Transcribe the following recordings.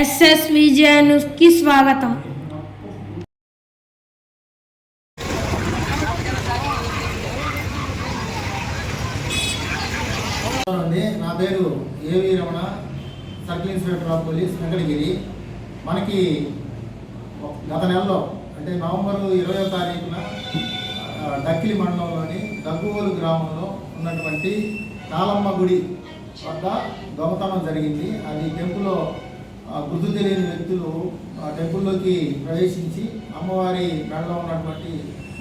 SS విజయ న్యూస్కి స్వాగతం. అండి నా పేరు A V Ramana circle inspector of police Venkatagiri. మనకి గత నెలలో అంటే నవంబర్ ఇరవయో తారీఖున డక్కిలి మండలంలోని దగ్గువోలు గ్రామంలో ఉన్నటువంటి కాలమ్మ గుడి వద్ద దొంగతనం జరిగింది. అది టెంపుల్లో ఆ, గుర్తు తెలియని వ్యక్తులు ఆ టెంపుల్లోకి ప్రవేశించి అమ్మవారి మెడలో ఉన్నటువంటి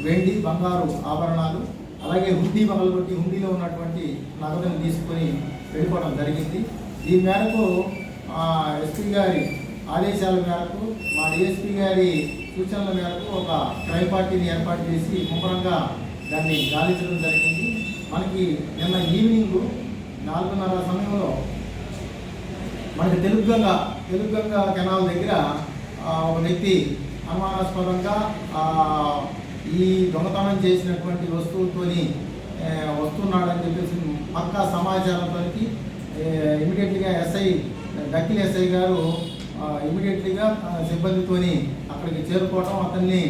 వెండి బంగారు ఆభరణాలు అలాగే హుండీ పగలగొట్టి హుండీలో ఉన్నటువంటి నగదును తీసుకొని వెళ్ళిపోవడం జరిగింది. దీని మేరకు ఎస్పీ గారి ఆదేశాల మేరకు మా డిఎస్పీ గారి సూచనల మేరకు ఒక క్రైమ్ పార్టీని ఏర్పాటు చేసి ముమ్మరంగా దాన్ని గాలించడం జరిగింది. మనకి నిన్న ఈవినింగ్ నాలుగున్నర సమయంలో మనకి తెలుగుగా తెలుగుగంగ కెనాల్ దగ్గర ఒక వ్యక్తి అనుమానాస్పదంగా ఈ దొంగతనం చేసినటువంటి వస్తువులతోని వస్తున్నాడని చెప్పేసి పక్కా సమాచారంతో ఇమీడియట్లీగా ఎస్ఐ డక్కిల్ ఎస్ఐ గారు ఇమీడియట్లీగా సిబ్బందితోని అక్కడికి చేరుకోవడం అతన్ని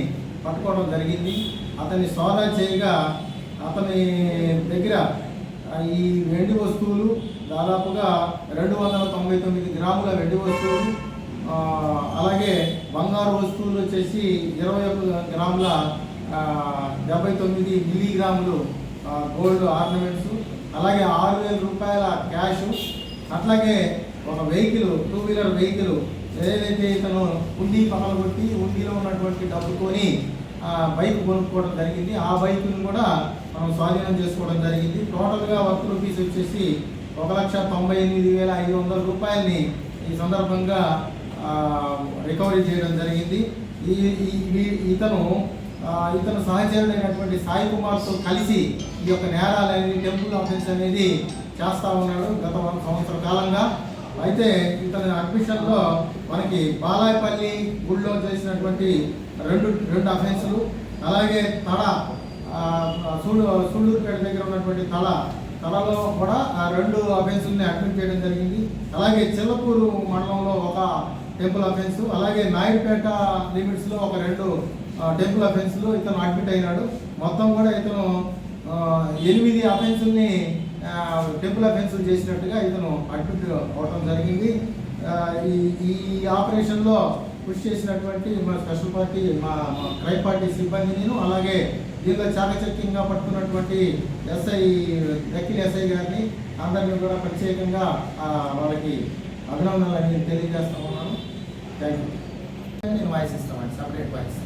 పట్టుకోవడం జరిగింది. అతన్ని సోదా చేయగా అతని దగ్గర ఈ వెండి వస్తువులు దాదాపుగా రెండు వందల తొంభై తొమ్మిది గ్రాముల వెండి వస్తువులు అలాగే బంగారు వస్తువులు వచ్చేసి ఇరవై ఒక గ్రాముల డెబ్బై తొమ్మిది మిల్లీగ్రాములు గోల్డ్ ఆర్నమెంట్స్ అలాగే ఆరు వేల రూపాయల క్యాష్ అట్లాగే ఒక వెహికల్ టూ వీలర్ వెహికల్ ఏదైతే ఇతను ఉండి పగలగొట్టి ఉండిలో ఉన్నటువంటి డబ్బుకొని బైక్ కొనుక్కోవడం జరిగింది. ఆ బైక్ను కూడా మనం స్వాధీనం చేసుకోవడం జరిగింది. టోటల్గా వర్క్ రూపీస్ వచ్చేసి ఒక లక్ష తొంభై ఎనిమిది వేల ఐదు వందల రూపాయలని ఈ సందర్భంగా రికవరీ చేయడం జరిగింది. ఈ ఇతను ఇతను సహచరుడైనటువంటి సాయి కుమార్తో కలిసి ఈ యొక్క నేరాలని టెంపుల్ ఆఫీస్ అనేది చేస్తూ ఉన్నాడు గత ఒక సంవత్సర కాలంగా. అయితే ఇతని అడ్మిషన్లో మనకి బాలాయపల్లి గుళ్ళో చేసినటువంటి రెండు రెండు అఫెన్సులు అలాగే తడ సూళ్ళు సూళ్ళూరుపేట దగ్గర ఉన్నటువంటి తల తలలో కూడా ఆ రెండు అఫెన్సుల్ని అడ్మిట్ చేయడం జరిగింది. అలాగే చిల్లపూరు మండలంలో ఒక టెంపుల్ అఫెన్స్ అలాగే నాయుడుపేట లిమిట్స్లో ఒక రెండు టెంపుల్ అఫెన్సులు ఇతను అడ్మిట్ అయినాడు. మొత్తం కూడా ఇతను ఎనిమిది అఫెన్సుల్ని టెంపుల్ అఫెన్సులు చేసినట్టుగా ఇతను అడ్మిట్ అవడం జరిగింది. ఈ ఈ ఆపరేషన్లో కృషి చేసినటువంటి మా స్పెషల్ పార్టీ మా మా క్రైమ్ పార్టీ సిబ్బంది నేను అలాగే దీనిలో చాకచక్యంగా పట్టుకున్నటువంటి ఎస్ఐ దక్కిల్ ఎస్ఐ గారిని అందరినీ కూడా ప్రత్యేకంగా వాళ్ళకి అభినందనలు అనేది తెలియజేస్తా ఉన్నాను. థ్యాంక్ యూ నేను వాయిస్ ఇస్తామండి సపరేట్ వాయిస్.